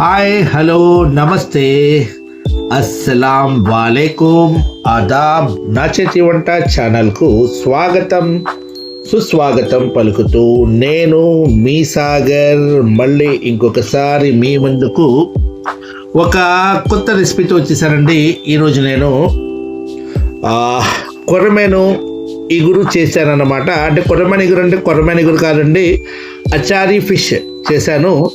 Hi hello నమస్తే. అస్సలాం వాలేకుమ్ ఆదాబ్ నా చేతి వంట ఛానల్కు స్వాగతం. సుస్వాగతం పలుకుతూ నేను మీ సాగర్. మళ్ళీ ఇంకొకసారి మీ ముందుకు ఒక కొత్త రెసిపీతో వచ్చేసానండి. ఈరోజు నేను కొరమేను కొర్రమేను ఇగురు చేశానన్నమాట. అంటే కొర్రమేను ఇగురు అంటే కొర్రమేను ఇగురు కాదండి. అచారీ ఫిష్ చేశాను.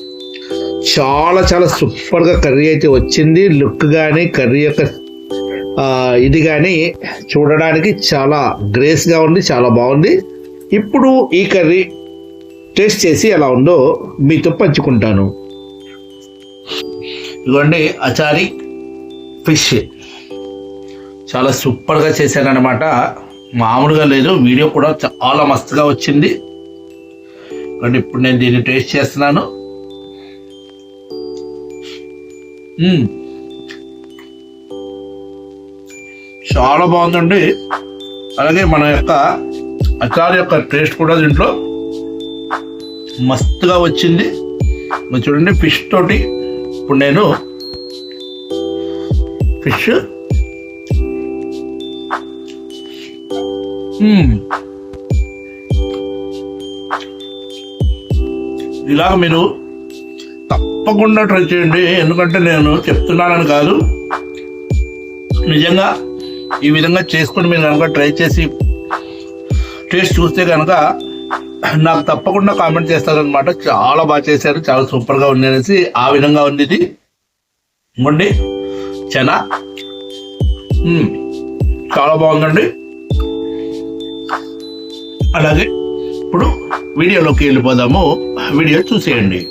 చాలా చాలా సూపర్గా కర్రీ అయితే వచ్చింది. లుక్ కానీ కర్రీ యొక్క ఇది కానీ చూడడానికి చాలా గ్రేస్గా ఉంది చాలా బాగుంది. ఇప్పుడు ఈ కర్రీ టేస్ట్ చేసి ఎలా ఉందో మీతో పంచుకుంటాను. ఇదిగోండి అచారి ఫిష్ చాలా సూపర్గా చేశానన్నమాట మామూలుగా లేదు వీడియో కూడా చాలా మస్తుగా వచ్చింది. కానీ ఇప్పుడు నేను దీన్ని టేస్ట్ చేస్తున్నాను. చాలా బాగుందండి. అలాగే మన యొక్క అచార్ యొక్క టేస్ట్ కూడా దీంట్లో మస్తుగా వచ్చింది. చూడండి ఫిష్ తోటి ఇప్పుడు నేను ఫిష్ ఇలాగ మీరు తప్పకుండా ట్రై చేయండి. ఎందుకంటే నేను చెప్తున్నానని కాదు. నిజంగా ఈ విధంగా చేసుకుని మీరు కనుక ట్రై చేసి టేస్ట్ చూస్తే కనుక నాకు తప్పకుండా కామెంట్ చేస్తారనమాట చాలా బాగా చేశారు. చాలా సూపర్గా ఉంది అనేసి ఆ విధంగా ఉంది ఇది. ఉండి చనా. చాలా బాగుందండి. అలాగే ఇప్పుడు వీడియోలోకి వెళ్ళిపోదాము. వీడియో చూసేయండి.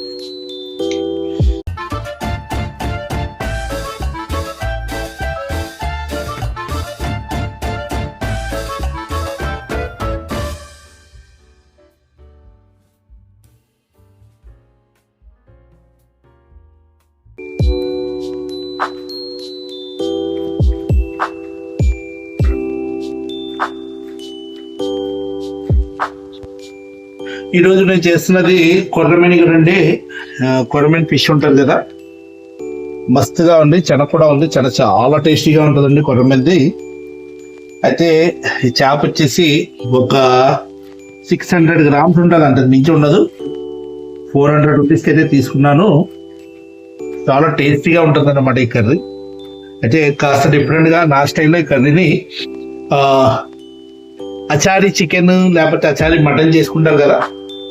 ఈరోజు నేను చేస్తున్నది కొర్రమేని అండి కొర్రమేని ఫిష్ ఉంటుంది కదా. మస్తుగా ఉంది చెన కూడా ఉంది చెన చాలా టేస్టీగా ఉంటుందండి కొర్రమేనిది. అయితే ఈ చేప వచ్చేసి ఒక సిక్స్ హండ్రెడ్ గ్రామ్స్ ఉంటుంది అంత మించి ఉండదు. ఫోర్ హండ్రెడ్ రూపీస్కి అయితే తీసుకున్నాను. చాలా టేస్టీగా ఉంటుంది అన్నమాట ఈ కర్రీ. అయితే కాస్త డిఫరెంట్గా నా స్టైల్లో ఈ కర్రీని అచారి చికెన్ లేకపోతే అచారి మటన్ చేసుకుంటారు కదా.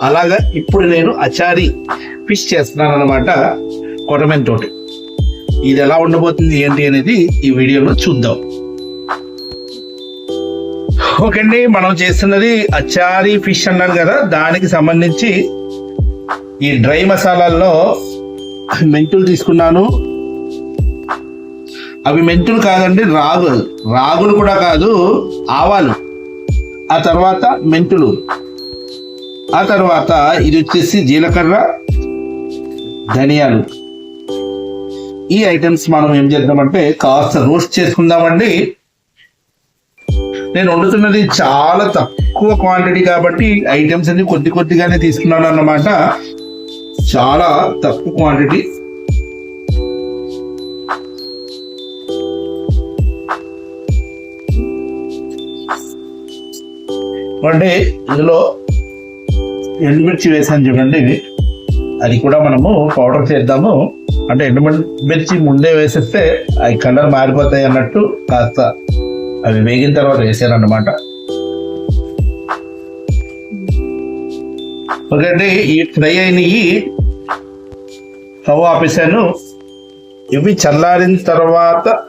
అలాగా ఇప్పుడు నేను అచారి ఫిష్ చేస్తున్నాను అనమాట కొరమెన్ తోటి ఇది ఎలా ఉండబోతుంది ఏంటి అనేది ఈ వీడియోలో చూద్దాం. ఓకే అండి మనం చేస్తున్నది అచారి ఫిష్ అన్నాను కదా దానికి సంబంధించి ఈ డ్రై మసాలాల్లో మెంతులు తీసుకున్నాను. అవి మెంతులు కాదండి రాగులు. రాగులు కూడా కాదు ఆవాలు. ఆ తర్వాత మెంతులు. ఆ తర్వాత ఇది వచ్చేసి జీలకర్ర ధనియాలు. ఈ ఐటమ్స్ మనం ఏం చేద్దామంటే కాస్త రోస్ట్ చేసుకుందామండి. నేను వండుతున్నది చాలా తక్కువ క్వాంటిటీ కాబట్టి ఐటమ్స్ అన్ని కొద్ది కొద్దిగానే తీసుకున్నాను అన్నమాట. చాలా తక్కువ క్వాంటిటీ అంటే ఇందులో ఎండుమిర్చి వేసాను చూడండి అది కూడా మనము పౌడర్ చేద్దాము. అంటే ఎండుమిర్చి ముందే వేసేస్తే అవి కలర్ మారిపోతాయి అన్నట్టు కాస్త అవి వేగిన తర్వాత వేసాను అన్నమాట ఓకే అండి ఈ ఫ్రై అయినవి స్టవ్ ఆపేసాను ఇవి చల్లారిన తర్వాత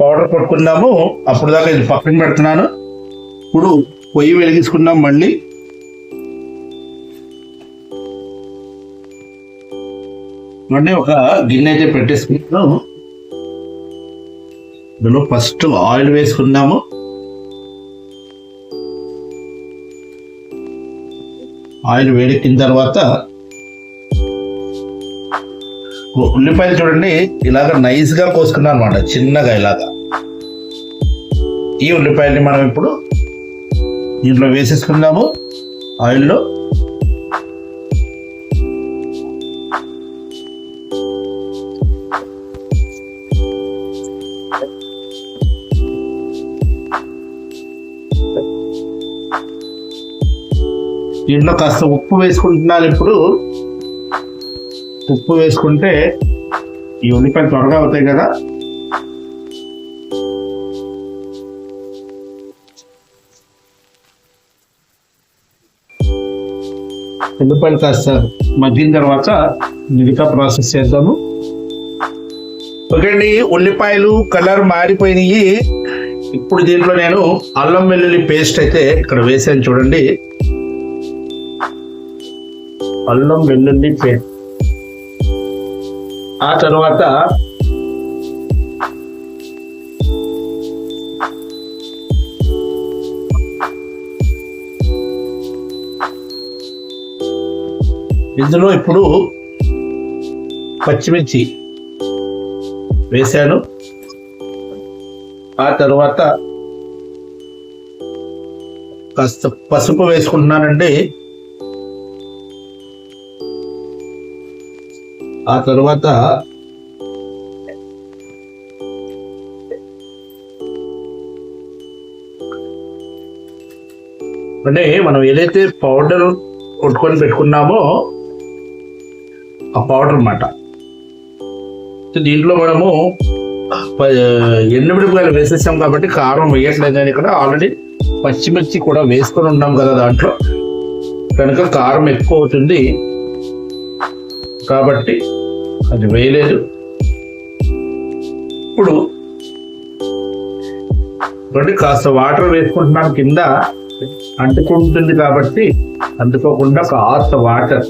పౌడర్ కొట్టుకున్నాము అప్పుడు దాకా ఇది పక్కన పెడుతున్నాను. ఇప్పుడు పొయ్యి వెలిగించుకున్నాం మళ్ళీ. అంటే ఒక గిన్నె అయితే పెట్టేసుకుంటున్నాం ఇందులో ఫస్ట్ ఆయిల్ వేసుకున్నాము ఆయిల్ వేడెక్కిన తర్వాత ఉల్లిపాయలు చూడండి ఇలాగ నైస్గా కోసుకున్నాను అనమాట చిన్నగా ఇలాగా. ఈ ఉల్లిపాయల్ని మనం ఇప్పుడు దీంట్లో వేసేసుకుందాము ఆయిల్లో. దీంట్లో కాస్త ఉప్పు వేసుకుంటున్నాను ఇప్పుడు. ఉప్పు వేసుకుంటే ఈ ఉల్లిపాయలు త్వరగా అవుతాయి కదా. ఉల్లిపాయలు కాస్త మగ్గిన తర్వాత మిగతా ప్రాసెస్ చేద్దాము. ఓకే అండి ఉల్లిపాయలు కలర్ మారిపోయినాయి. ఇప్పుడు దీంట్లో నేను అల్లం వెల్లుల్లి పేస్ట్ అయితే ఇక్కడ వేసాను చూడండి. అల్లం వెల్లుల్లి పేస్ట్ ఆ తర్వాత ఇందులో ఇప్పుడు పచ్చిమిర్చి వేశాను. ఆ తర్వాత కాస్త పసుపు వేసుకుంటున్నానండి. ఆ తర్వాత అంటే మనం ఏదైతే పౌడర్ కొట్టుకొని పెట్టుకున్నామో ఆ పౌడర్ అన్నమాట. దీంట్లో మనము ప- ఎండుమిరపకాయలు వేసేసాం కాబట్టి కారం వేయట్లేదు కానీ ఇక్కడ ఆల్రెడీ పచ్చిమిర్చి కూడా వేసుకొని ఉన్నాం కదా దాంట్లో. కనుక కారం ఎక్కువ అవుతుంది. కాబట్టి అది వేయలేదు. ఇప్పుడు ఒకటి కాస్త వాటర్ వేసుకుంటున్నాను కింద. అంటుకుంటుంది కాబట్టి అంటుకోకుండా కాస్త వాటర్.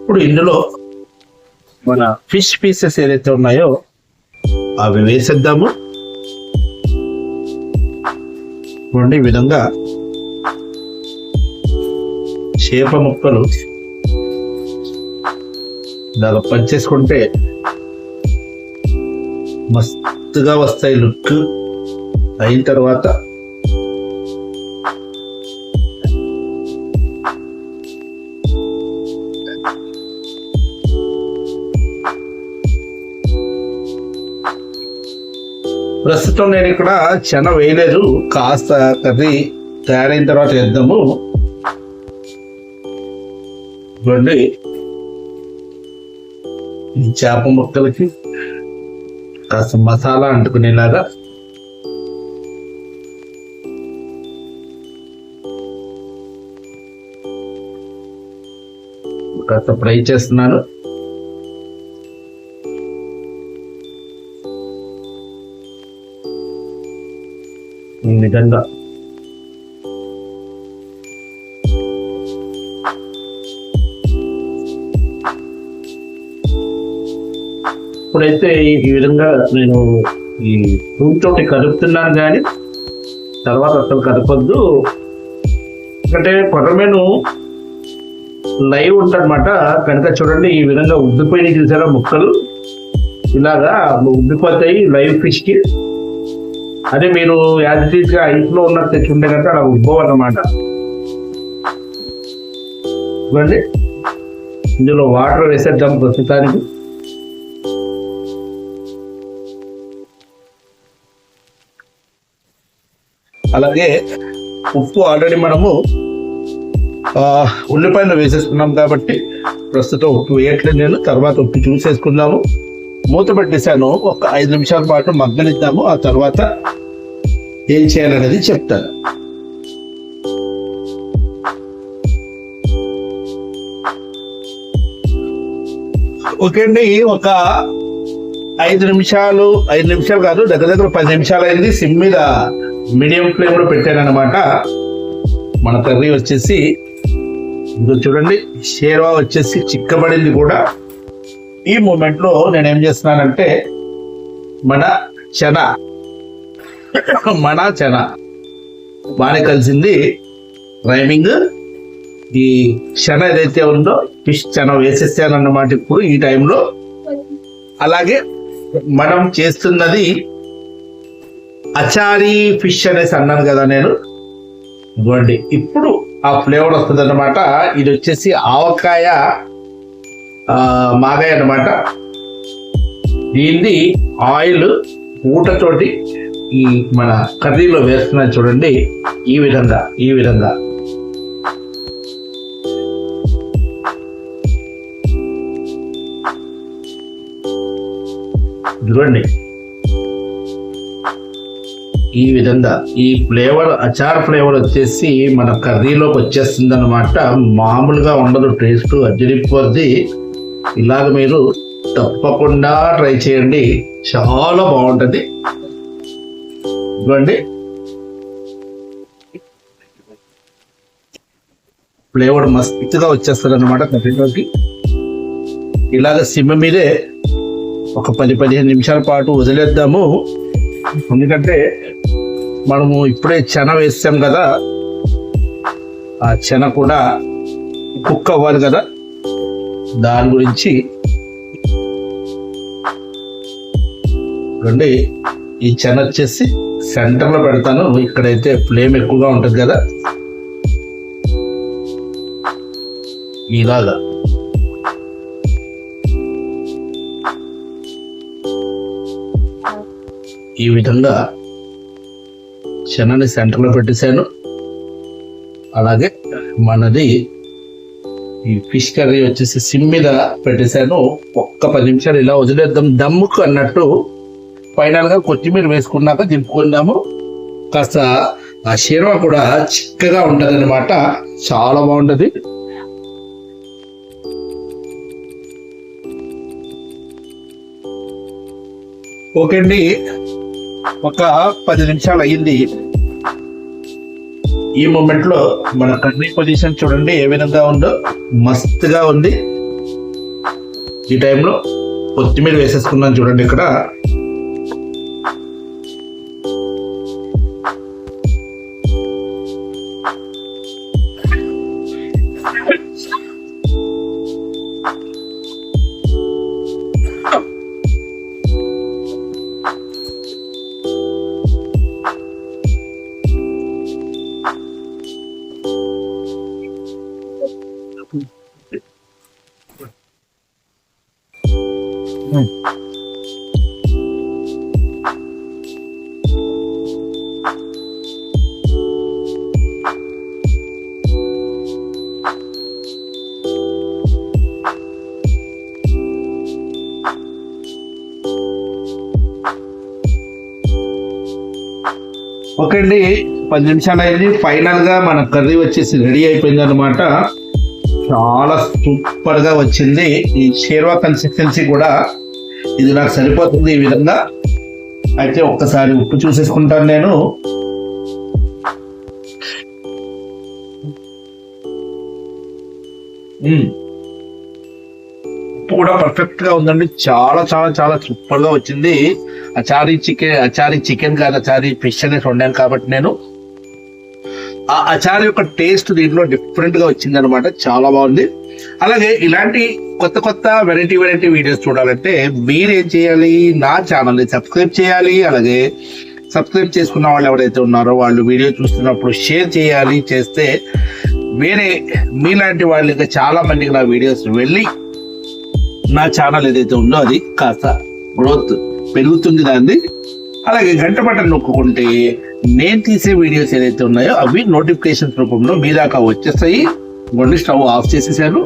ఇప్పుడు ఇందులో మన ఫిష్ పీసెస్ ఏదైతే ఉన్నాయో అవి వేసేద్దాము. చూడండి ఈ విధంగా చేప ముక్కలు ఇలాగ పంచేసుకుంటే మస్తుగా వస్తాయి లుక్. అయిన తర్వాత ప్రస్తుతం నేను ఇక్కడ చెన వేయలేదు. కాస్త కర్రీ తయారైన తర్వాత వేద్దాము ఇవ్వండి. ఈ చేప ముక్కలకి కాస్త మసాలా అంటుకునేలాగా. కాస్త ఫ్రై చేస్తున్నాను. విధంగా ఇప్పుడైతే ఈ- విధంగా నేను ఈ ఫ్రూట్ తోటి కలుపుతున్నాను కానీ తర్వాత అసలు కలపొద్దు ఎందుకంటే కొరమేను లైవ్ ఉంటన్నమాట కనుక చూడండి ఈ విధంగా ఉద్దిపోయినాయి చూసారా ముక్కలు? ఇలాగా ఉద్దిపోతాయి లైవ్ ఫిష్కి. అదే మీరు యాజిటీస్గా ఇంట్లో లో ఉన్నట్టు తెచ్చుంటే కనుక అలా ఉద్భవం అన్నమాట చూడండి. ఇందులో వాటర్ వేసేద్దాం ప్రస్తుతానికి. అలాగే ఉప్పు ఆల్రెడీ మనము ఉల్లిపాయలు వేసేసుకున్నాం కాబట్టి ప్రస్తుతం ఉప్పు వేయట్లేదు నేను తర్వాత ఉప్పు చూసేసుకుందాము. మూత పెట్టేశాను ఒక ఐదు నిమిషాల పాటు మగ్గనిద్దాము ఆ తర్వాత ఏం చేయాలనేది చెప్తాను. ఓకే అండి ఒక ఐదు నిమిషాలు ఐదు నిమిషాలు కాదు దగ్గర దగ్గర పది నిమిషాలు అయింది. సిమ్ మీద మీడియం ఫ్లేమ్లో పెట్టాను అనమాట మన కర్రీ వచ్చేసి ఇంకో చూడండి షేర్వా వచ్చేసి చిక్కబడింది కూడా. ఈ మూమెంట్లో నేను ఏం చేస్తున్నానంటే మన చన మన చన బాగానే కలిసింది రైమింగ్ ఈ చన ఏదైతే ఉందో ఫిష్ చన వేసేసానన్నమాట ఇప్పుడు ఈ టైంలో అలాగే మనం చేస్తున్నది అచారీ ఫిష్ అనేసి అన్నాను కదా నేను. ఇవ్వండి. ఇప్పుడు ఆ ఫ్లేవర్ వస్తుంది అనమాట ఇది వచ్చేసి ఆవకాయ మాదే అనమాట అన్నమాట. దీన్ని ఆయిల్ ఊటతోటి ఈ మన కర్రీలో వేస్తున్నాను చూడండి ఈ విధంగా ఈ విధంగా. చూడండి ఈ విధంగా ఈ ఫ్లేవర్ అచార్ ఫ్లేవర్ వచ్చేసి మన కర్రీలోకి వచ్చేస్తుంది అనమాట మామూలుగా ఉండదు టేస్ట్ అజ్జరిపోద్ది ఇలాగ మీరు తప్పకుండా ట్రై చేయండి. చాలా బాగుంటుంది. ఇవ్వండి ఫ్లేవర్ మస్తుగా వచ్చేస్తుంది అనమాట కర్రీలోకి. ఇలాగ సిమ్ మీదే ఒక పది పదిహేను నిమిషాల పాటు వదిలేద్దాము. ఎందుకంటే మనము ఇప్పుడే చెన వేస్తాం కదా. ఆ చెన కూడా కుక్ అవ్వాలి కదా. దాని గురించి రండి ఈ చెన వచ్చేసి సెంటర్లో పెడతాను. ఇక్కడైతే ఫ్లేమ్ ఎక్కువగా ఉంటుంది కదా. ఇలాగా. ఈ విధంగా చెన్నని సెంటర్లో పెట్టేశాను. అలాగే మనది ఈ ఫిష్ కర్రీ వచ్చేసి సిమ్ మీద పెట్టేశాను. ఒక్క పది నిమిషాలు ఇలా వదిలేద్దాం. దమ్ముకు అన్నట్టు ఫైనల్గా కొత్తిమీర వేసుకున్నాక దింపుకుందాము. కాస్త ఆ షేర్వా కూడా చిక్కగా ఉంటుంది అనమాట చాలా బాగుంటుంది. ఓకే అండి. ఒక పది నిమిషాలు అయ్యింది. ఈ మూమెంట్లో మన కర్రీ పొజిషన్ చూడండి ఏ విధంగా ఉందో. మస్తుగా ఉంది. ఈ టైంలో కొత్తిమీర వేసేసుకున్నాను చూడండి ఇక్కడ. ఓకే అండి పది నిమిషాలు అయింది. ఫైనల్గా మన కర్రీ వచ్చేసి రెడీ అయిపోయింది అనమాట చాలా సూపర్గా వచ్చింది. ఈ షేర్వా కన్సిస్టెన్సీ కూడా ఇది నాకు సరిపోతుంది ఈ విధంగా. అయితే ఒక్కసారి ఉప్పు చూసేసుకుంటాను నేను. Mm. కూడా పర్ఫెక్ట్గా ఉందండి. చాలా చాలా చాలా సూపర్గా వచ్చింది. అచారీ చికెన్ అచారీ చికెన్ కాదు అచారీ ఫిష్ అనేసి వండాను కాబట్టి నేను. ఆ అచారి యొక్క టేస్ట్ దీంట్లో డిఫరెంట్గా వచ్చింది అనమాట చాలా బాగుంది. అలాగే ఇలాంటి కొత్త కొత్త వెరైటీ వెరైటీ వీడియోస్ చూడాలంటే మీరేం చేయాలి? నా ఛానల్ని సబ్స్క్రైబ్ చేయాలి. అలాగే సబ్స్క్రైబ్ చేసుకున్న వాళ్ళు ఎవరైతే ఉన్నారో వాళ్ళు వీడియో చూస్తున్నప్పుడు షేర్ చేయాలి. చేస్తే వేరే మీలాంటి వాళ్ళు ఇంకా చాలా మందికి నా వీడియోస్ వెళ్ళి నా ఛానల్ ఏదైతే ఉందో అది కాస్త గ్రోత్ పెరుగుతుంది దాన్ని అలాగే గంట బటన్ నొక్కుకుంటే నేను తీసే వీడియోస్ ఏదైతే ఉన్నాయో అవి నోటిఫికేషన్స్ రూపంలో మీ దాకా వచ్చేస్తాయి. కొన్ని స్టవ్ ఆఫ్ చేసేసాను.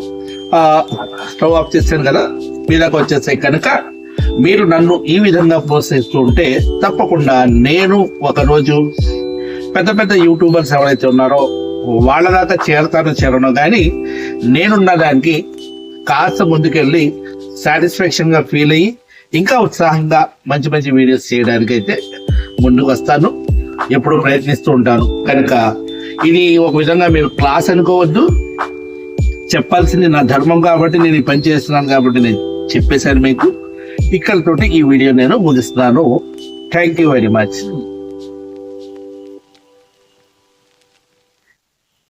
స్టవ్ ఆఫ్ చేశాను కదా మీ దాకా వచ్చేస్తాయి కనుక మీరు నన్ను ఈ విధంగా ప్రోత్సహిస్తూ ఉంటే తప్పకుండా నేను ఒకరోజు పెద్ద పెద్ద యూట్యూబర్స్ ఎవరైతే ఉన్నారో వాళ్ళ దాకా చేరతానో చేరనో. కానీ నేనున్న దానికి కాస్త ముందుకెళ్ళి సాటిస్ఫాక్షన్గా ఫీల్ అయ్యి ఇంకా ఉత్సాహంగా మంచి మంచి వీడియోస్ చేయడానికైతే ముందుకు వస్తాను. ఎప్పుడూ ప్రయత్నిస్తూ ఉంటాను. కనుక ఇది ఒక విధంగా మీరు క్లాస్ అనుకోవద్దు. చెప్పాల్సింది నా ధర్మం కాబట్టి నేను ఈ పని చేస్తున్నాను కాబట్టి నేను చెప్పేశాను మీకు. ఇక్కడతోటి ఈ వీడియో నేను ముగిస్తున్నాను. Thank you very much